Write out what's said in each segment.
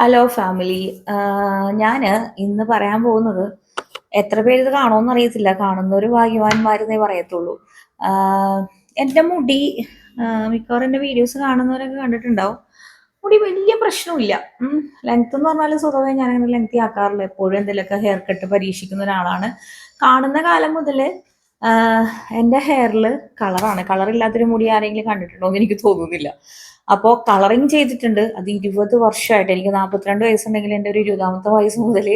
Hello family ഞാൻ ഇന്ന് പറയാൻ പോകുന്നത് എത്ര പേര് ഇത് കാണുമെന്ന് അറിയത്തില്ല. ഒരു ഭാഗ്യവാന്മാരെന്നേ പറയത്തുള്ളൂ. എന്റെ മുടി മിക്കവാറും എന്റെ വീഡിയോസ് കാണുന്നവരൊക്കെ കണ്ടിട്ടുണ്ടാവും. മുടി വലിയ പ്രശ്നമില്ല ലെങ്ത് എന്ന് പറഞ്ഞാൽ സ്വതവേ ഞാൻ അങ്ങനെ ലെങ്തി ആക്കാറില്ല. എപ്പോഴും എന്തെങ്കിലുമൊക്കെ ഹെയർ കട്ട് പരീക്ഷിക്കുന്ന ഒരാളാണ്. കാണുന്ന കാലം മുതൽ എന്റെ ഹെയറിൽ കളറാണ് കളറില്ലാത്തൊരു മുടി ആരെങ്കിലും കണ്ടിട്ടുണ്ടോ എന്ന് എനിക്ക് തോന്നുന്നില്ല. അപ്പോൾ കളറിങ് ചെയ്തിട്ടുണ്ട്. അത് ഇരുപത് വർഷമായിട്ട് എനിക്ക് നാൽപ്പത്തിരണ്ട് വയസ്സുണ്ടെങ്കിൽ എന്റെ ഒരു ഇരുപതാമത്തെ വയസ്സ് മുതൽ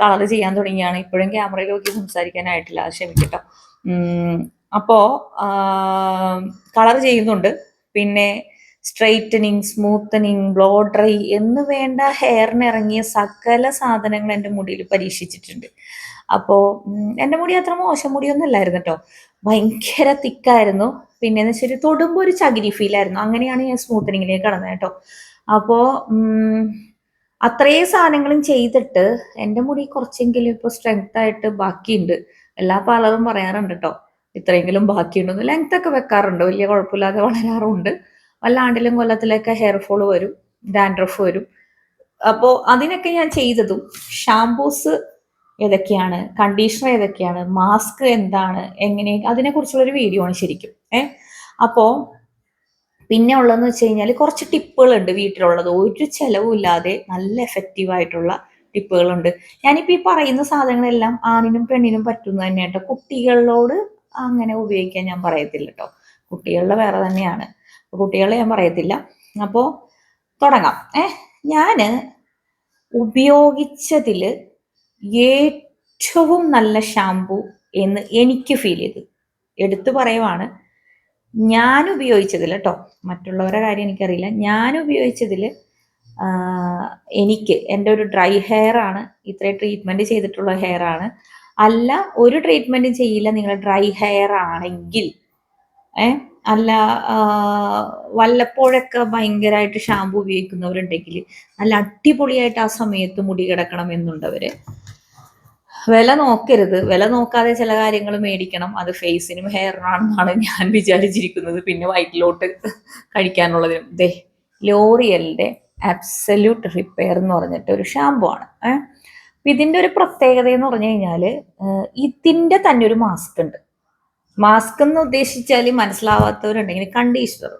കളർ ചെയ്യാൻ തുടങ്ങിയാണ്. ഇപ്പോഴും ക്യാമറയിൽ നോക്കി സംസാരിക്കാനായിട്ടില്ല. ക്ഷമിക്കട്ടോ. അപ്പോൾ കളർ ചെയ്യുന്നുണ്ട്. പിന്നെ സ്ട്രെയിറ്റനിങ് സ്മൂത്തനിങ് ബ്ലോ ഡ്രൈ എന്ന് വേണ്ട ഹെയറിന് ഇറങ്ങിയ സകല സാധനങ്ങൾ എന്റെ മുടിയിൽ പരീക്ഷിച്ചിട്ടുണ്ട്. അപ്പോൾ എന്റെ മുടി അത്ര മോശം മുടിയൊന്നും അല്ലായിരുന്നു കേട്ടോ ഭയങ്കര തിക്കായിരുന്നു. പിന്നെ എന്ന് വെച്ചാൽ തൊടുമ്പോൾ ഒരു ചകിരി ഫീൽ ആയിരുന്നു. അങ്ങനെയാണ് ഞാൻ സ്മൂത്തനിങ്ങിലേക്ക് കടന്നത് കേട്ടോ. അപ്പോ അത്രയും സാധനങ്ങളും ചെയ്തിട്ട് എന്റെ മുടി കുറച്ചെങ്കിലും ഇപ്പോൾ സ്ട്രെങ്ത് ആയിട്ട് ബാക്കിയുണ്ട്. എല്ലാ പലതും പറയാറുണ്ട് കേട്ടോ. ഇത്രയെങ്കിലും ബാക്കിയുണ്ടെന്ന്. ലെങ്ത് ഒക്കെ വെക്കാറുണ്ട്. വലിയ കുഴപ്പമില്ലാതെ വളരാറുണ്ട്. വല്ലാണ്ടിലും കൊല്ലത്തിലൊക്കെ ഹെയർ വരും ഡാൻഡ്രഫ് വരും. അപ്പോൾ അതിനൊക്കെ ഞാൻ ചെയ്തതും. ഷാംപൂസ് ഏതൊക്കെയാണ്? കണ്ടീഷണർ ഏതൊക്കെയാണ്? മാസ്ക് എന്താണ്? എങ്ങനെ? അതിനെക്കുറിച്ചുള്ളൊരു വീഡിയോ ആണ് ശരിക്കും. ഏ? അപ്പോൾ പിന്നെ ഉള്ളതെന്ന് വെച്ച് കഴിഞ്ഞാൽ കുറച്ച് ടിപ്പുകളുണ്ട് വീട്ടിലുള്ളത്. ഒരു ചിലവുമില്ലാതെ നല്ല എഫക്റ്റീവ് ആയിട്ടുള്ള ടിപ്പുകളുണ്ട്. ഞാനിപ്പോൾ ഈ പറയുന്ന സാധനങ്ങളെല്ലാം ആണിനും പെണ്ണിനും പറ്റുന്ന തന്നെ കേട്ടോ കുട്ടികളോട് അങ്ങനെ ഉപയോഗിക്കാൻ ഞാൻ പറയത്തില്ല കേട്ടോ കുട്ടികളുടെ വേറെ തന്നെയാണ്. കുട്ടികളെ ഞാൻ പറയത്തില്ല. അപ്പോ തുടങ്ങാം. ഏ? ഞാൻ ഉപയോഗിച്ചതിൽ ഏറ്റവും നല്ല ഷാംപു എന്ന് എനിക്ക് ഫീൽ ചെയ്തു. എടുത്തു പറയുവാണ്. ഞാൻ ഉപയോഗിച്ചതിൽ കേട്ടോ മറ്റുള്ളവരുടെ കാര്യം എനിക്കറിയില്ല. ഞാൻ ഉപയോഗിച്ചതിൽ എനിക്ക് എന്റെ ഒരു ഡ്രൈ ഹെയർ ആണ്. ഇത്രയും ട്രീറ്റ്മെന്റ് ചെയ്തിട്ടുള്ള ഹെയർ ആണ്. അല്ല ഒരു ട്രീറ്റ്മെന്റും ചെയ്യില്ല നിങ്ങൾ ഡ്രൈ ഹെയർ ആണെങ്കിൽ. ഏ അല്ല വല്ലപ്പോഴൊക്കെ ഭയങ്കരമായിട്ട് ഷാമ്പു ഉപയോഗിക്കുന്നവരുണ്ടെങ്കിൽ നല്ല അടിപൊളിയായിട്ട് ആ സമയത്ത് മുടി കിടക്കണം എന്നുണ്ടവര്. വില നോക്കരുത്. വില നോക്കാതെ ചില കാര്യങ്ങൾ മേടിക്കണം. അത് ഫേസിനും ഹെയറിനാണെന്നാണ് ഞാൻ വിചാരിച്ചിരിക്കുന്നത്. പിന്നെ വയറ്റിലോട്ട് കഴിക്കാനുള്ളതിനും. ദേ ലോറിയലിന്റെ അബ്സല്യൂട്ട് റിപ്പയർ എന്ന് പറഞ്ഞിട്ട് ഒരു ഷാമ്പു ആണ്. ഏഹ് ഇതിന്റെ ഒരു പ്രത്യേകത എന്ന് പറഞ്ഞു കഴിഞ്ഞാൽ ഇതിന്റെ തന്നെ ഒരു മാസ്ക് ഉണ്ട്. മാസ്ക് എന്ന് ഉദ്ദേശിച്ചാൽ മനസ്സിലാവാത്തവരുണ്ടെങ്കിൽ കണ്ടീഷണർ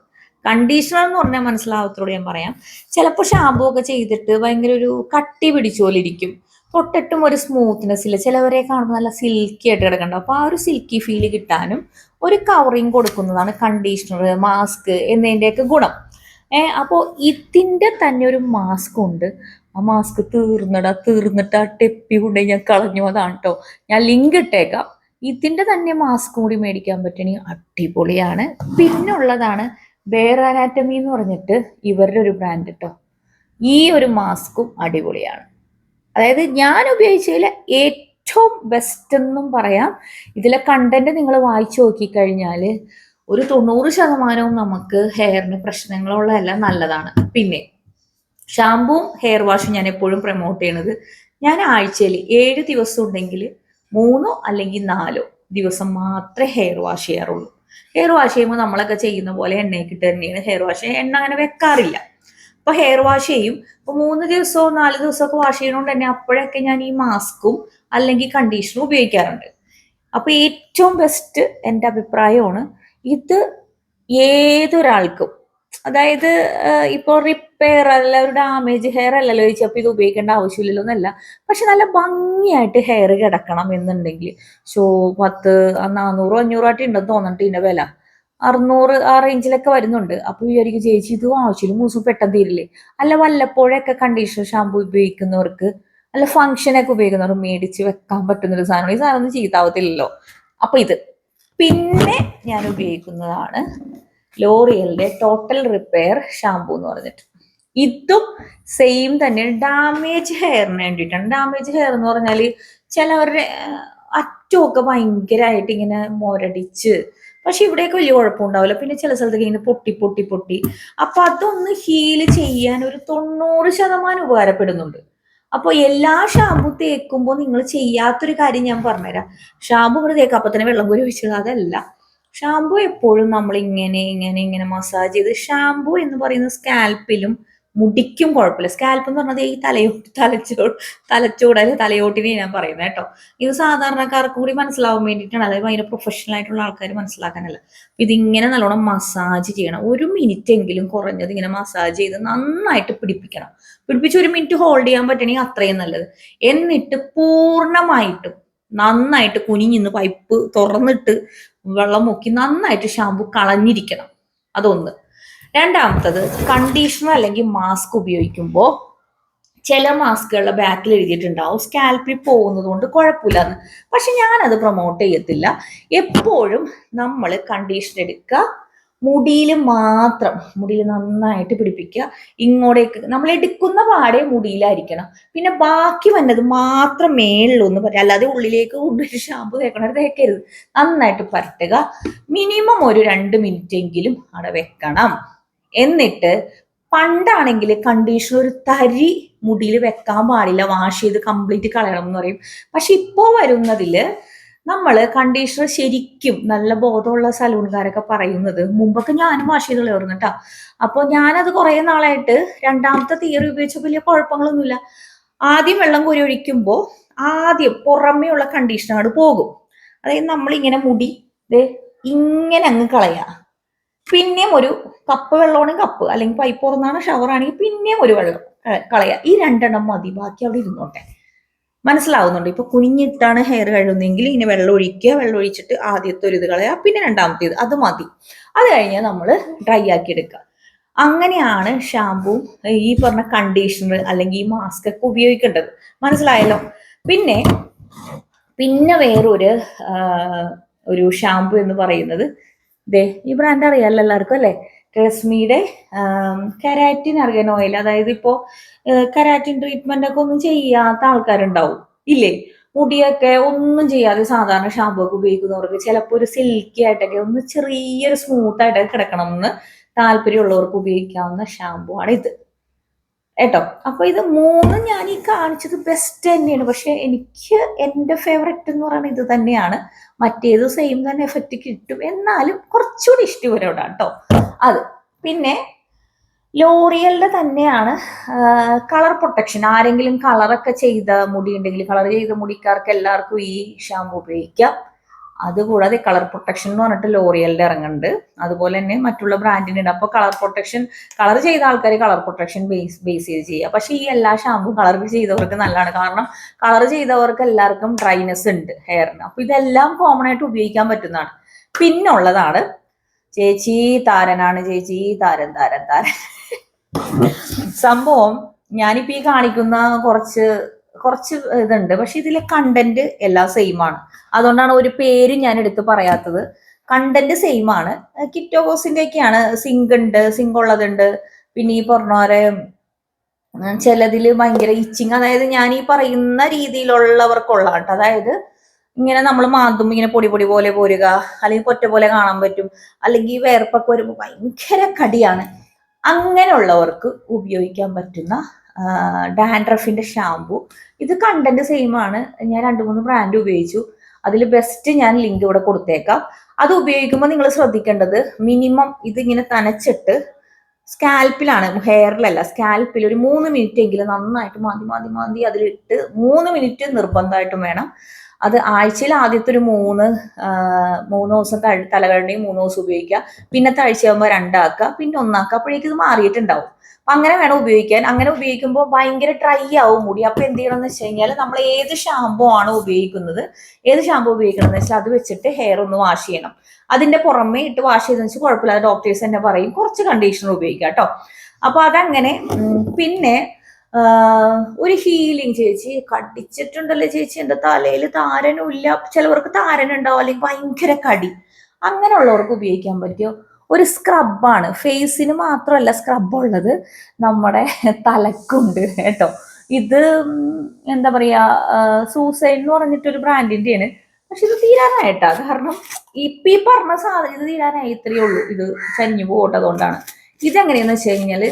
കണ്ടീഷണർ എന്ന് പറഞ്ഞാൽ മനസ്സിലാവാത്തവരോട് ഞാൻ പറയാം. ചിലപ്പോൾ ഷാമ്പു ഒക്കെ ചെയ്തിട്ട് ഭയങ്കര ഒരു കട്ടി പിടിച്ച പോലെ ഇരിക്കും. തൊട്ടിട്ടും ഒരു സ്മൂത്ത്നെസ് ഇല്ല. ചിലവരെ കാണുമ്പോൾ നല്ല സിൽക്കി ആയിട്ട് കിടക്കണ്ട അപ്പോൾ ആ ഒരു സിൽക്കി ഫീൽ കിട്ടാനും ഒരു കവറിങ് കൊടുക്കുന്നതാണ് കണ്ടീഷണർ മാസ്ക് എന്നതിന്റെയൊക്കെ ഗുണം. ഏഹ് അപ്പോൾ ഇതിന്റെ തന്നെ ഒരു മാസ്ക് ഉണ്ട്. ആ മാസ്ക് തീർന്നിടാ തീർന്നിട്ട് ആ ടെപ്പി കൊണ്ട് ഞാൻ കളഞ്ഞു. അതാണ് കേട്ടോ ഞാൻ ലിങ്ക് ഇട്ടേക്കാം. ഇതിന്റെ തന്നെ മാസ്ക് കൂടി മേടിക്കാൻ പറ്റണമെങ്കിൽ അടിപൊളിയാണ്. പിന്നെ ഉള്ളതാണ് ബെയർ അനാറ്റമി എന്ന് പറഞ്ഞിട്ട് ഇവരുടെ ഒരു ബ്രാൻഡ് കേട്ടോ ഈ ഒരു മാസ്കും അടിപൊളിയാണ്. അതായത് ഞാൻ ഉപയോഗിച്ചതിൽ ഏറ്റവും ബെസ്റ്റ് എന്നും പറയാം. ഇതിലെ കണ്ടന്റ് നിങ്ങൾ വായിച്ചു നോക്കിക്കഴിഞ്ഞാൽ ഒരു തൊണ്ണൂറ് ശതമാനവും നമുക്ക് ഹെയറിന് പ്രശ്നങ്ങളുള്ളതെല്ലാം നല്ലതാണ്. പിന്നെ ഷാമ്പുവും ഹെയർ വാഷും ഞാൻ എപ്പോഴും പ്രൊമോട്ട് ചെയ്യണത് ഞാൻ ആഴ്ചയിൽ ഏഴ് ദിവസം ഉണ്ടെങ്കിൽ മൂന്നോ അല്ലെങ്കിൽ നാലോ ദിവസം മാത്രമേ ഹെയർ വാഷ് ചെയ്യാറുള്ളൂ. ഹെയർ വാഷ് ചെയ്യുമ്പോൾ നമ്മളൊക്കെ ചെയ്യുന്ന പോലെ എണ്ണയൊക്കെ തന്നെയാണ് ഹെയർ വാഷ് എണ്ണ അങ്ങനെ വെക്കാറില്ല. അപ്പൊ ഹെയർ വാഷ് ചെയ്യും. ഇപ്പൊ മൂന്ന് ദിവസമോ നാല് ദിവസമൊക്കെ വാഷ് ചെയ്യണോണ്ട് തന്നെ അപ്പോഴൊക്കെ ഞാൻ ഈ മാസ്കും അല്ലെങ്കിൽ കണ്ടീഷണറും ഉപയോഗിക്കാറുണ്ട്. അപ്പൊ ഏറ്റവും ബെസ്റ്റ് എന്റെ അഭിപ്രായമാണ് ഇത് ഏതൊരാൾക്കും. അതായത് ഇപ്പോൾ റിപ്പയർ അല്ല ഒരു ഡാമേജ് ഹെയർ അല്ലല്ലോ ചോദിച്ചപ്പോൾ ഇത് ഉപയോഗിക്കേണ്ട ആവശ്യമില്ലല്ലോ എന്നല്ല. പക്ഷെ നല്ല ഭംഗിയായിട്ട് ഹെയർ കിടക്കണം എന്നുണ്ടെങ്കിൽ. ഷോ പത്ത് നാനൂറോ അഞ്ഞൂറോ ആയിട്ട് ഉണ്ടെന്ന് തോന്നിട്ട് ഇതിന്റെ വില. അറുന്നൂറ് ആ റേഞ്ചിലൊക്കെ വരുന്നുണ്ട്. അപ്പൊ വിചാരിക്കും ചേച്ചി ഇത് ആവശ്യമില്ല മൂസും പെട്ടെന്ന് തീരില്ലേ? അല്ല വല്ലപ്പോഴൊക്കെ കണ്ടീഷണർ ഷാമ്പു ഉപയോഗിക്കുന്നവർക്ക് അല്ല ഫംഗ്ഷനൊക്കെ ഉപയോഗിക്കുന്നവർ മേടിച്ച് വെക്കാൻ പറ്റുന്ന ഒരു സാധനം ഈ സാധനം ഒന്നും ചീത്താവത്തില്ലല്ലോ. അപ്പൊ ഇത്. പിന്നെ ഞാൻ ഉപയോഗിക്കുന്നതാണ് ലോറിയലിന്റെ ടോട്ടൽ റിപ്പയർ ഷാമ്പു എന്ന് പറഞ്ഞിട്ട്. ഇതും സെയിം തന്നെ. ഡാമേജ് ഹെയറിന് വേണ്ടിയിട്ടാണ്. ഡാമേജ് ഹെയർ എന്ന് പറഞ്ഞാൽ ചിലവരുടെ അറ്റമൊക്കെ ഭയങ്കരമായിട്ട് ഇങ്ങനെ മൊരടിച്ച് പക്ഷെ ഇവിടെയൊക്കെ വലിയ കുഴപ്പമുണ്ടാവില്ല. പിന്നെ ചില സ്ഥലത്തൊക്കെ ഇങ്ങനെ പൊട്ടി പൊട്ടി പൊട്ടി. അപ്പൊ അതൊന്ന് ഹീൽ ചെയ്യാൻ ഒരു തൊണ്ണൂറ് ശതമാനം ഉപകാരപ്പെടുന്നുണ്ട്. അപ്പോൾ എല്ലാ ഷാമ്പു തേക്കുമ്പോൾ നിങ്ങൾ ചെയ്യാത്തൊരു കാര്യം ഞാൻ പറഞ്ഞുതരാം. ഷാമ്പു ഇവിടെ തേക്കാം അപ്പൊ തന്നെ വെള്ളം കോരി ഒഴിച്ചത് അതല്ല. ഷാമ്പു എപ്പോഴും നമ്മൾ ഇങ്ങനെ ഇങ്ങനെ ഇങ്ങനെ മസാജ് ചെയ്ത് ഷാമ്പു എന്ന് പറയുന്ന സ്കാൽപ്പിലും മുടിക്കും കുഴപ്പമില്ല. സ്കാൽപ്പ് എന്ന് പറഞ്ഞത് ഈ തലയോട്ട് തലച്ചോ തലച്ചോട് അല്ലെങ്കിൽ തലയോട്ടിനെ ഞാൻ പറയുന്നത് കേട്ടോ. ഇത് സാധാരണക്കാർക്ക് കൂടി മനസ്സിലാവാൻ വേണ്ടിയിട്ടാണ്. അതായത് ഭയങ്കര പ്രൊഫഷണൽ ആയിട്ടുള്ള ആൾക്കാർ മനസ്സിലാക്കാനല്ല. ഇതിങ്ങനെ നല്ലോണം മസാജ് ചെയ്യണം. ഒരു മിനിറ്റ് എങ്കിലും കുറഞ്ഞത് ഇങ്ങനെ മസാജ് ചെയ്ത് നന്നായിട്ട് പിടിപ്പിക്കണം. പിടിപ്പിച്ച് ഒരു മിനിറ്റ് ഹോൾഡ് ചെയ്യാൻ പറ്റണമെങ്കിൽ അത്രയും നല്ലത്. എന്നിട്ട് പൂർണമായിട്ടും നന്നായിട്ട് കുനിഞ്ഞിന്ന് പൈപ്പ് തുറന്നിട്ട് വെള്ളം മുക്കി നന്നായിട്ട് ഷാമ്പു കളഞ്ഞിരിക്കണം. അതൊന്ന്. രണ്ടാമത്തത് കണ്ടീഷണർ അല്ലെങ്കിൽ മാസ്ക് ഉപയോഗിക്കുമ്പോൾ ചില മാസ്കുകളുടെ ബാക്കിൽ എഴുതിയിട്ടുണ്ടാവും. സ്കാൽപ്പിൽ പോകുന്നത് കൊണ്ട് കുഴപ്പമില്ലെന്ന് പക്ഷെ ഞാനത് പ്രൊമോട്ട് ചെയ്യത്തില്ല. എപ്പോഴും നമ്മൾ കണ്ടീഷണർ എടുക്കുക. മുടിയിൽ മാത്രം മുടിയിൽ നന്നായിട്ട് പിടിപ്പിക്കുക. ഇങ്ങോട്ടേക്ക് നമ്മൾ എടുക്കുന്ന പാടെ മുടിയിലായിരിക്കണം. പിന്നെ ബാക്കി വന്നത് മാത്രം മേളിലൊന്ന് പറ്റുക അല്ലാതെ ഉള്ളിലേക്ക് കൊണ്ടുപോയി ഷാമ്പു തേക്കണത് തേക്കരുത്. നന്നായിട്ട് പരട്ടുക. മിനിമം ഒരു രണ്ട് മിനിറ്റ് എങ്കിലും അവിടെ വെക്കണം. എന്നിട്ട് പണ്ടാണെങ്കിൽ കണ്ടീഷണർ ഒരു തരി മുടിയിൽ വെക്കാൻ പാടില്ല വാഷ് ചെയ്ത് കംപ്ലീറ്റ് കളയണം എന്ന് പറയും. പക്ഷെ ഇപ്പോൾ വരുന്നതിൽ നമ്മൾ കണ്ടീഷണർ ശരിക്കും നല്ല ബോധമുള്ള സലൂൺകാരൊക്കെ പറയുന്നത് മുമ്പൊക്കെ ഞാനും വാഷ് ചെയ്ത് കളയായിരുന്നു കേട്ടോ. അപ്പോൾ ഞാനത് കുറേ നാളായിട്ട് രണ്ടാമത്തെ തിയറി ഉപയോഗിച്ച വലിയ കുഴപ്പങ്ങളൊന്നുമില്ല. ആദ്യം വെള്ളം കോരി ഒഴിക്കുമ്പോൾ ആദ്യം പുറമേ ഉള്ള കണ്ടീഷണർ പോകും. അതായത് നമ്മളിങ്ങനെ മുടി ഇങ്ങനെ അങ്ങ് കളയാ. പിന്നെയും ഒരു കപ്പ് വെള്ളമാണെങ്കിൽ കപ്പ്. അല്ലെങ്കിൽ പൈപ്പ് തുറന്നാണ് ഷവർ ആണെങ്കിൽ പിന്നെയും ഒരു വെള്ളം കളയുക. കളയാ ഈ രണ്ടെണ്ണം മതി. ബാക്കി അവിടെ ഇരുന്നോട്ടെ. മനസ്സിലാവുന്നുണ്ട്? ഇപ്പൊ കുനിഞ്ഞിട്ടാണ് ഹെയർ കഴുകുന്നെങ്കിൽ ഇനി വെള്ളം ഒഴിക്കുക. വെള്ളം ഒഴിച്ചിട്ട് ആദ്യത്തെ ഒരു ഇത് കളയാ പിന്നെ രണ്ടാമത്തേത് അത് മതി. അത് കഴിഞ്ഞാൽ നമ്മൾ ഡ്രൈ ആക്കി എടുക്കുക. അങ്ങനെയാണ് ഷാമ്പൂ ഈ പറഞ്ഞ കണ്ടീഷണർ അല്ലെങ്കിൽ ഈ മാസ്ക് ഒക്കെ ഉപയോഗിക്കേണ്ടത്. മനസ്സിലായല്ലോ? പിന്നെ പിന്നെ വേറൊരു ഒരു ഷാമ്പു എന്ന് പറയുന്നത് ദേ ഈ ബ്രാൻഡ് അറിയാമല്ലോ എല്ലാവർക്കും അല്ലേ? ട്രെസ്മിയുടെ കരാറ്റിൻ അറിയാൻ ഓയിൽ അതായത് ഇപ്പോ കരാറ്റിൻ ട്രീറ്റ്മെന്റ് ഒക്കെ ഒന്നും ചെയ്യാത്ത ആൾക്കാരുണ്ടാവും. ഇല്ലേ? മുടിയൊക്കെ ഒന്നും ചെയ്യാതെ സാധാരണ ഷാമ്പു ഒക്കെ ഉപയോഗിക്കുന്നവർക്ക് ചിലപ്പോൾ ഒരു സിൽക്കി ആയിട്ടൊക്കെ ഒന്ന് ചെറിയൊരു സ്മൂത്ത് ആയിട്ടൊക്കെ കിടക്കണം എന്ന് താല്പര്യമുള്ളവർക്ക് ഉപയോഗിക്കാവുന്ന ഷാമ്പു ആണ് ഇത് കേട്ടോ? അപ്പൊ ഇത് മൂന്നും ഞാൻ ഈ കാണിച്ചത് ബെസ്റ്റ് തന്നെയാണ്. പക്ഷെ എനിക്ക് എന്റെ ഫേവററ്റ് എന്ന് പറയുന്നത് ഇത് തന്നെയാണ്. മറ്റേത് സെയിം തന്നെ എഫക്റ്റ് കിട്ടും. എന്നാലും കുറച്ചുകൂടി ഇഷ്ടപരോടാണ് കേട്ടോ. അത് പിന്നെ ലോറിയലിന്റെ തന്നെയാണ് കളർ പ്രൊട്ടക്ഷൻ ആരെങ്കിലും കളറൊക്കെ ചെയ്ത മുടി ഉണ്ടെങ്കിൽ കളർ ചെയ്ത മുടിക്കാർക്ക് എല്ലാവർക്കും ഈ ഷാമ്പു ഉപയോഗിക്കാം. അതുകൂടാതെ കളർ പ്രൊട്ടക്ഷൻ എന്ന് പറഞ്ഞിട്ട് ലോറിയലിന്റെ ഇറങ്ങുന്നുണ്ട്. അതുപോലെ തന്നെ മറ്റുള്ള ബ്രാൻഡിന്റെ ഉണ്ട്. അപ്പോൾ കളർ പ്രൊട്ടക്ഷൻ കളർ ചെയ്ത ആൾക്കാർ കളർ പ്രൊട്ടക്ഷൻ ബേസ് ബേസ് ചെയ്ത് ചെയ്യുക പക്ഷേ ഈ എല്ലാ ഷാമ്പും കളർ ചെയ്തവർക്ക് നല്ലതാണ്. കാരണം കളർ ചെയ്തവർക്ക് എല്ലാവർക്കും ഡ്രൈനെസ് ഉണ്ട് ഹെയറിന്. അപ്പോൾ ഇതെല്ലാം കോമൺ ആയിട്ട് ഉപയോഗിക്കാൻ പറ്റുന്നതാണ്. പിന്നെ ഉള്ളതാണ് ചേച്ചി താരനാണ്. ചേച്ചി താരൻ താരൻ താരൻ സംഭവം ഞാനിപ്പോൾ ഈ കാണിക്കുന്ന കുറച്ച് കുറച്ച് ഇതുണ്ട്. പക്ഷെ ഇതിലെ കണ്ടന്റ് എല്ലാം സെയിം ആണ്. അതുകൊണ്ടാണ് ഒരു പേര് ഞാൻ എടുത്ത് പറയാത്തത്. കണ്ടന്റ് സെയിം ആണ്. കിറ്റോകോസിന്റെ ഒക്കെയാണ് സിങ്ക് ഉണ്ട് സിങ്ക് ഉള്ളതുണ്ട്. പിന്നെ ഈ പറഞ്ഞ പോലെ ചിലതിൽ ഭയങ്കര ഇച്ചിങ് അതായത് ഞാൻ ഈ പറയുന്ന രീതിയിലുള്ളവർക്കുള്ള കേട്ടോ അതായത് ഇങ്ങനെ നമ്മൾ മാന്തും ഇങ്ങനെ പൊടി പൊടി പോലെ പോരുക അല്ലെങ്കിൽ പൊറ്റ പോലെ കാണാൻ പറ്റും അല്ലെങ്കിൽ വേർപ്പൊക്കെ വരുമ്പോൾ ഭയങ്കര കടിയാണ്. അങ്ങനെയുള്ളവർക്ക് ഉപയോഗിക്കാൻ പറ്റുന്ന ഡാൻഡ്രഫിന്റെ ഷാംപൂ. ഇത് കണ്ടന്റ് സെയിം ആണ്. ഞാൻ രണ്ട് മൂന്ന് ബ്രാൻഡ് ഉപയോഗിച്ചു. അതിൽ ബെസ്റ്റ് ഞാൻ ലിങ്ക് ഇവിടെ കൊടുത്തേക്കാം. അത് ഉപയോഗിക്കുമ്പോൾ നിങ്ങൾ ശ്രദ്ധിക്കേണ്ടത് മിനിമം ഇതിങ്ങനെ തനച്ചിട്ട് സ്കാൽപ്പിലാണ് ഹെയറിലല്ല സ്കാൽപ്പിൽ ഒരു മൂന്ന് മിനിറ്റ് എങ്കിലും നന്നായിട്ട് മാന്തി മാന്തി മാന്തി അതിലിട്ട് മൂന്ന് മിനിറ്റ് നിർബന്ധമായിട്ടും വേണം. അത് ആഴ്ചയിൽ ആദ്യത്തെ ഒരു മൂന്ന് മൂന്ന് ദിവസം തലകഴുകി മൂന്ന് ദിവസം ഉപയോഗിക്കുക. പിന്നത്തെ ആഴ്ചയാകുമ്പോൾ രണ്ടാക്കുക. പിന്നെ ഒന്നാക്കുക. അപ്പോഴേക്കും ഇത് മാറിയിട്ടുണ്ടാവും. അപ്പൊ അങ്ങനെ വേണം ഉപയോഗിക്കാൻ. അങ്ങനെ ഉപയോഗിക്കുമ്പോൾ ഭയങ്കര ഡ്രൈ ആവും മുടി. അപ്പൊ എന്ത് ചെയ്യണം എന്ന് വെച്ച് കഴിഞ്ഞാൽ നമ്മൾ ഏത് ഷാമ്പു ആണ് ഉപയോഗിക്കുന്നത്? ഏത് ഷാമ്പു ഉപയോഗിക്കണം എന്ന് വെച്ചാൽ അത് വെച്ചിട്ട് ഹെയർ ഒന്ന് വാഷ് ചെയ്യണം. അതിന്റെ പുറമേ ഇട്ട് വാഷ് ചെയ്തെന്ന് വെച്ചാൽ കുഴപ്പമില്ല. ഡോക്ടേഴ്സ് തന്നെ പറയും. കുറച്ച് കണ്ടീഷണർ ഉപയോഗിക്കാം കേട്ടോ അപ്പൊ അതങ്ങനെ പിന്നെ ഒരു ഹീലിംഗ് ചേച്ചി. കടിച്ചിട്ടുണ്ടല്ലോ ചേച്ചി? എന്റെ തലയിൽ താരനും ഇല്ല. ചിലവർക്ക് താരനുണ്ടാവും അല്ലെങ്കിൽ ഭയങ്കര കടി. അങ്ങനെയുള്ളവർക്ക് ഉപയോഗിക്കാൻ പറ്റിയോ? ഒരു സ്ക്രബാണ് ഫേസിന് മാത്രമല്ല സ്ക്രബ് ഉള്ളത്. നമ്മുടെ തലക്കുണ്ട് കേട്ടോ. ഇത് എന്താ പറയാ സൂസൈഡ് എന്ന് പറഞ്ഞിട്ടൊരു ബ്രാൻഡിന്റെയാണ് പക്ഷെ ഇത് തീരാനായിട്ടാ കാരണം ഇപ്പൊ ഈ പറഞ്ഞ സാധനം ഇത് തീരാനായി ഇത്രയേ ഉള്ളൂ. ഇത് ചരിഞ്ഞു പോകട്ടതുകൊണ്ടാണ് ഇതെങ്ങനെയാന്ന് വെച്ച് കഴിഞ്ഞാൽ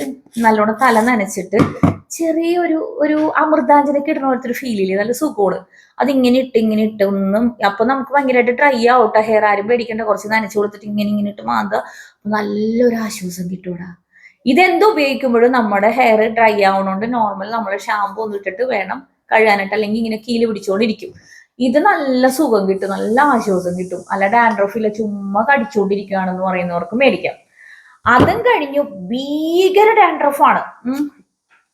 നല്ലോണം തല നനച്ചിട്ട് ചെറിയൊരു ഒരു അമൃതാഞ്ജനൊക്കെ ഇടുന്ന പോലത്തെ ഒരു ഫീൽ ഇല്ലേ? നല്ല സുഖമാണ്. അത് ഇങ്ങനെ ഇട്ട് ഇങ്ങനെ ഇട്ട് ഒന്നും അപ്പൊ നമുക്ക് ഭയങ്കരമായിട്ട് ഡ്രൈ ആവട്ടെ. ഹെയർ ആരും പേടിക്കേണ്ട. കുറച്ച് നനച്ചു കൊടുത്തിട്ട് ഇങ്ങനെ ഇങ്ങനെ ഇട്ട് മാന്ത നല്ലൊരു ആശ്വാസം കിട്ടൂടാ. ഇതെന്ത് ഉപയോഗിക്കുമ്പോഴും നമ്മുടെ ഹെയർ ഡ്രൈ ആവണോണ്ട് നോർമൽ നമ്മൾ ഷാമ്പു ഒന്നും ഇട്ടിട്ട് വേണം കഴുകാനായിട്ട്. അല്ലെങ്കിൽ ഇങ്ങനെ കീൽ പിടിച്ചുകൊണ്ടിരിക്കും ഇത് നല്ല സുഖം കിട്ടും. നല്ല ആശ്വാസം കിട്ടും. അല്ല ഡാൻഡ്രോഫില ചുമ്മാ കടിച്ചുകൊണ്ടിരിക്കുകയാണെന്ന് പറയുന്നവർക്ക് മേടിക്കാം. അതും കഴിഞ്ഞു ഭീകര ഡാൻഡ്രഫാണ്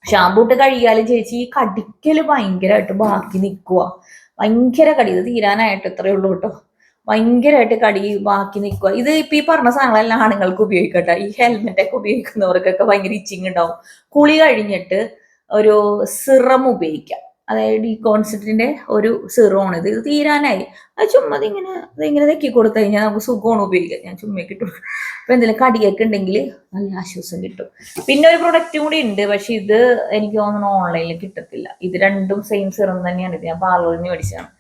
ഷാമ്പു ഇട്ട് കഴുകിയാലും ചേച്ചി ഈ കടിക്കൽ ഭയങ്കരമായിട്ട് ബാക്കി നിൽക്കുക ഭയങ്കര കടി. ഇത് തീരാനായിട്ട് ഇത്രയേ ഉള്ളൂ കേട്ടോ. ഭയങ്കരമായിട്ട് കടി ബാക്കി നിൽക്കുക ഇത് ഇപ്പൊ ഈ പറഞ്ഞ സാധനങ്ങളെല്ലാം ആണുങ്ങൾക്ക് ഉപയോഗിക്കട്ടെ. ഈ ഹെൽമെറ്റ് ഒക്കെ ഉപയോഗിക്കുന്നവർക്കൊക്കെ ഭയങ്കര ഇച്ചിങ് ഉണ്ടാവും. കുളി കഴിഞ്ഞിട്ട് ഒരു സിറം ഉപയോഗിക്കാം. അതായത് ഈ കോൺസെപ്റ്റിന്റെ ഒരു സീറോ ഇത് ഇത് തീരാനായി. അത് ചുമ്മാ ഇങ്ങനെ ഇങ്ങനെ തെക്കി കൊടുത്തു കഴിഞ്ഞാൽ നമുക്ക് സുഖമാണ് ഉപയോഗിക്കാം ഞാൻ ചുമ്മാ കിട്ടും അപ്പൊ എന്തെങ്കിലും കടിയൊക്കെ ഉണ്ടെങ്കിൽ നല്ല ആശ്വാസം കിട്ടും. പിന്നെ ഒരു പ്രൊഡക്റ്റും കൂടി ഉണ്ട്. പക്ഷെ ഇത് എനിക്ക് തോന്നുന്നു ഓൺലൈനിൽ കിട്ടത്തില്ല. ഇത് രണ്ടും സെയിം സിറം തന്നെയാണ്. ഇത് ഞാൻ പാർലറിൽ നിന്ന് മേടിച്ചതാണ്.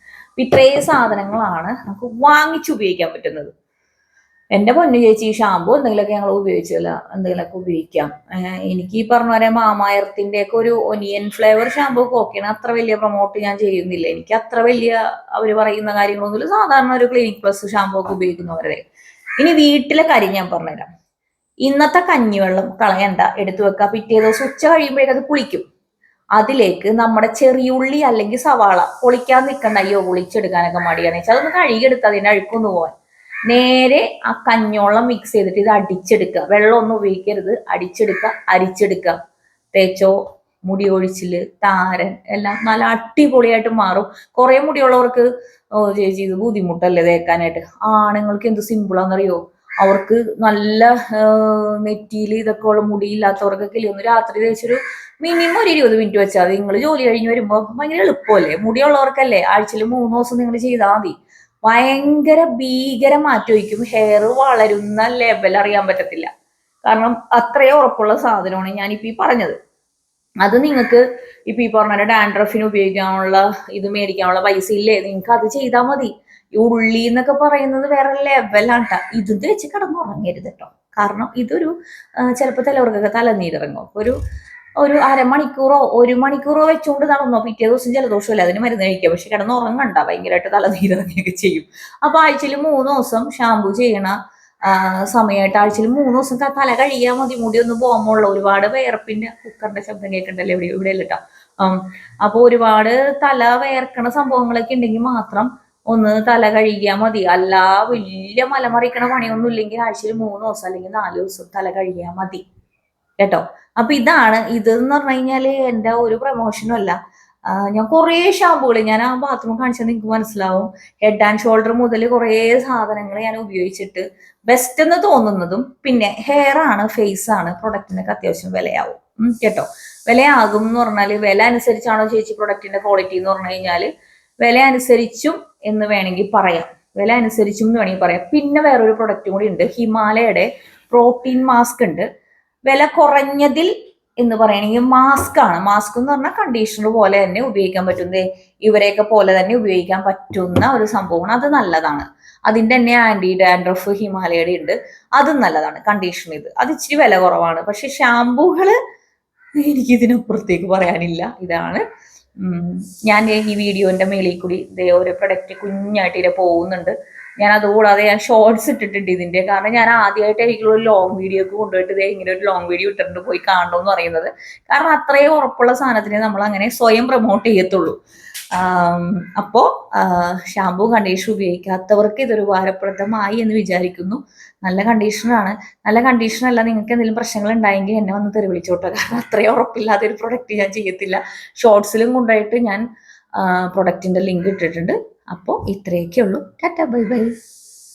ഇത്രയും സാധനങ്ങളാണ് നമുക്ക് വാങ്ങിച്ച് ഉപയോഗിക്കാൻ പറ്റുന്നത്. എന്റെ പൊന്നു ചേച്ചി ഈ ഷാമ്പു എന്തെങ്കിലുമൊക്കെ ഞങ്ങൾ ഉപയോഗിച്ചില്ല എന്തെങ്കിലുമൊക്കെ ഉപയോഗിക്കാം. എനിക്ക് ഈ പറഞ്ഞ പോലെ മാമായർത്തിന്റെ ഒക്കെ ഒരു ഒനിയൻ ഫ്ലേവർ ഷാമ്പു ഒക്കെ ഓക്കെയാണ് അത്ര വലിയ പ്രൊമോട്ട് ഞാൻ ചെയ്യുന്നില്ല. എനിക്ക് അത്ര വലിയ അവർ പറയുന്ന കാര്യങ്ങളൊന്നുമില്ല. സാധാരണ ഒരു ക്ലിനിക് പ്ലസ് ഷാമ്പു ഒക്കെ ഉപയോഗിക്കുന്നവരെ ഇനി വീട്ടിലെ കാര്യം ഞാൻ പറഞ്ഞുതരാം. ഇന്നത്തെ കഞ്ഞിവെള്ളം കളയണ്ട. എടുത്തു വെക്കുക പിറ്റേ ദിവസം ഉച്ച കഴിയുമ്പോഴേക്കും അത് പുളിക്കും അതിലേക്ക് നമ്മുടെ ചെറിയുള്ളി അല്ലെങ്കിൽ സവാള പൊളിക്കാൻ നിൽക്കണ്ട അയ്യോ പൊളിച്ചെടുക്കാനൊക്കെ മടിയാണെന്ന് വെച്ചാൽ അതൊന്ന് കഴുകിയെടുത്ത് അതിന്റെ അഴുക്കൊന്ന് പോവാൻ. നേരെ ആ കഞ്ഞോളം മിക്സ് ചെയ്തിട്ട് ഇത് അടിച്ചെടുക്കുക. വെള്ളമൊന്നും ഉപയോഗിക്കരുത്. അടിച്ചെടുക്കുക അരിച്ചെടുക്കുക. തേച്ചോ മുടി ഒഴിച്ചിൽ താരൻ എല്ലാം നല്ല അടിപൊളിയായിട്ട് മാറും. കുറെ മുടിയുള്ളവർക്ക് ചേച്ചി ഇത് ബുദ്ധിമുട്ടല്ലേ തേക്കാനായിട്ട്? ആണുങ്ങൾക്ക് എന്ത് സിമ്പിളാണെന്നറിയോ അവർക്ക് നല്ല നെറ്റിയിൽ ഇതൊക്കെ ഉള്ള മുടിയില്ലാത്തവർക്കൊക്കെ ഇല്ലേ ഒന്ന് രാത്രി തേച്ചൊരു മിനിമം ഒരു ഇരുപത് മിനിറ്റ് വെച്ചാൽ നിങ്ങൾ ജോലി കഴിഞ്ഞ് വരുമ്പോൾ ഭയങ്കര എളുപ്പമല്ലേ? മുടിയുള്ളവർക്കല്ലേ? ആഴ്ചയിൽ മൂന്ന് ദിവസം നിങ്ങൾ ചെയ്താൽ മതി. ഭയങ്കര ഭീകര മാറ്റമായിരിക്കും ഹെയർ വളരുന്ന ലെവൽ അറിയാൻ പറ്റത്തില്ല. കാരണം അത്രയും ഉറപ്പുള്ള സാധനമാണ് ഞാനിപ്പോ ഈ പറഞ്ഞത്. അത് നിങ്ങൾക്ക് ഇപ്പൊ ഈ പറഞ്ഞ ഡാൻഡ്രഫിന് ഉപയോഗിക്കാനുള്ള ഇത് മേടിക്കാനുള്ള പൈസ ഇല്ലേ? നിങ്ങൾക്ക് അത് ചെയ്താൽ മതി. ഈ ഉള്ളി എന്നൊക്കെ പറയുന്നത് വേറെ ലെവലാണ്. ഇത് വെച്ച് കിടന്നുറങ്ങരുത് കേട്ടോ. കാരണം ഇതൊരു ചിലപ്പോൾ ചിലവർക്കൊക്കെ തലനീരിറങ്ങും. ഒരു ഒരു അരമണിക്കൂറോ ഒരു മണിക്കൂറോ വെച്ചുകൊണ്ട് നടന്നോ? പിറ്റേ ദിവസം ജലദോഷമല്ല? അതിന് മരുന്ന് കഴിക്കുക പക്ഷെ കിടന്ന് ഉറങ്ങണ്ട ഭയങ്കരമായിട്ട് തലനീരിറങ്ങിയൊക്കെ ചെയ്യും. അപ്പൊ ആഴ്ചയിൽ മൂന്ന് ദിവസം ഷാമ്പു ചെയ്യണ സമയമായിട്ട് ആഴ്ചയിൽ മൂന്ന് ദിവസം തല കഴിയാൽ മതി. മുടി ഒന്ന് പോകുമ്പോൾ ഒരുപാട് വേർപ്പിന്റെ കുക്കറിന്റെ ശബ്ദം കേൾക്കണ്ടല്ലോ ഇവിടെ ഇവിടെ അല്ല കേട്ടോ അപ്പൊ ഒരുപാട് തല വേർക്കണ സംഭവങ്ങളൊക്കെ ഉണ്ടെങ്കിൽ മാത്രം ഒന്ന് തല കഴുകിയാൽ മതി. അല്ല വലിയ മലമറിക്കണ പണിയൊന്നും ഇല്ലെങ്കിൽ ആഴ്ചയിൽ മൂന്ന് ദിവസം അല്ലെങ്കിൽ നാല് ദിവസം തല കഴുകിയാൽ മതി. കേട്ടോ? അപ്പൊ ഇതാണ് ഇത് എന്ന് പറഞ്ഞു കഴിഞ്ഞാൽ എന്റെ ഒരു പ്രൊമോഷനും അല്ല. ഞാൻ കുറേ ഷാമ്പുകൾ ഞാൻ ആ ബാത്റൂം കാണിച്ചാൽ നിങ്ങൾക്ക് മനസ്സിലാവും. ഹെഡ് ആൻഡ് ഷോൾഡർ മുതൽ കുറേ സാധനങ്ങൾ ഞാൻ ഉപയോഗിച്ചിട്ട് ബെസ്റ്റ് എന്ന് തോന്നുന്നതും പിന്നെ ഹെയർ ആണ് ഫേസ് ആണ് പ്രൊഡക്റ്റിനൊക്കെ അത്യാവശ്യം വിലയാവും. കേട്ടോ? വിലയാകും എന്ന് പറഞ്ഞാൽ വില അനുസരിച്ചാണോ ചേച്ചി പ്രൊഡക്റ്റിന്റെ ക്വാളിറ്റി എന്ന് പറഞ്ഞു കഴിഞ്ഞാൽ വില അനുസരിച്ചും എന്ന് വേണമെങ്കിൽ പറയാം. വില അനുസരിച്ചും എന്ന് വേണമെങ്കിൽ പറയാം. പിന്നെ വേറൊരു പ്രൊഡക്റ്റ് കൂടി ഉണ്ട്. ഹിമാലയയുടെ പ്രോട്ടീൻ മാസ്ക് ഉണ്ട്. വില കുറഞ്ഞതിൽ എന്ന് പറയുകയാണെങ്കിൽ മാസ്ക് ആണ്. മാസ്ക് എന്ന് പറഞ്ഞാൽ കണ്ടീഷണർ പോലെ തന്നെ ഉപയോഗിക്കാൻ പറ്റുന്ന ഇവരെയൊക്കെ പോലെ തന്നെ ഉപയോഗിക്കാൻ പറ്റുന്ന ഒരു സംഭവമാണ്. അത് നല്ലതാണ്. അതിന്റെ തന്നെ ആന്റി ഡാൻഡ്രഫ് ഹിമാലയയുടെ ഉണ്ട്. അതും നല്ലതാണ്. കണ്ടീഷണർ ഇത്. അത് ഇച്ചിരി വില കുറവാണ്. പക്ഷെ ഷാമ്പൂകൾ എനിക്കിതിനപ്പുറത്തേക്ക് പറയാനില്ല. ഇതാണ്. ഞാൻ ഈ വീഡിയോന്റെ മേളിൽ കൂടി ഇതേ ഒരു പ്രൊഡക്റ്റ് കുഞ്ഞായിട്ട് ഇതിലെ പോകുന്നുണ്ട്. ഞാൻ അതുകൂടാതെ ഞാൻ ഷോർട്സ് ഇട്ടിട്ടുണ്ട് ഇതിന്റെ. കാരണം ഞാൻ ആദ്യമായിട്ട് എനിക്കുള്ള ഒരു ലോങ് വീഡിയോ ഒക്കെ കൊണ്ടുപോയിട്ട് ദേ ഇങ്ങനെ ഒരു ലോങ് വീഡിയോ ഇട്ടിട്ടുണ്ട് പോയി കാണണമെന്ന് പറയുന്നത്. കാരണം അത്രയും ഉറപ്പുള്ള സാധനത്തിനെ നമ്മൾ അങ്ങനെ സ്വയം പ്രൊമോട്ട് ചെയ്യത്തുള്ളൂ. അപ്പോൾ അപ്പോ ഷാമ്പൂ കണ്ടീഷണർ ഉപയോഗിക്കാത്തവർക്ക് ഇതൊരു ഉപകാരപ്രദമായി എന്ന് വിചാരിക്കുന്നു. നല്ല കണ്ടീഷണറാണ് നല്ല കണ്ടീഷണർ അല്ല നിങ്ങൾക്ക് എന്തെങ്കിലും പ്രശ്നങ്ങൾ ഉണ്ടായെങ്കിൽ എന്നെ വന്ന് തെറി വിളിച്ചോട്ടെ. കാരണം അത്രയും ഉറപ്പില്ലാത്ത ഒരു പ്രൊഡക്റ്റ് ഞാൻ ചെയ്യത്തില്ല. ഷോർട്സിലും കൊണ്ടുപോയിട്ട് ഞാൻ പ്രൊഡക്റ്റിന്റെ ലിങ്ക് ഇട്ടിട്ടുണ്ട്. അപ്പോൾ ഇത്രയൊക്കെ ഉള്ളൂ ടാറ്റ ബൈ ബൈ.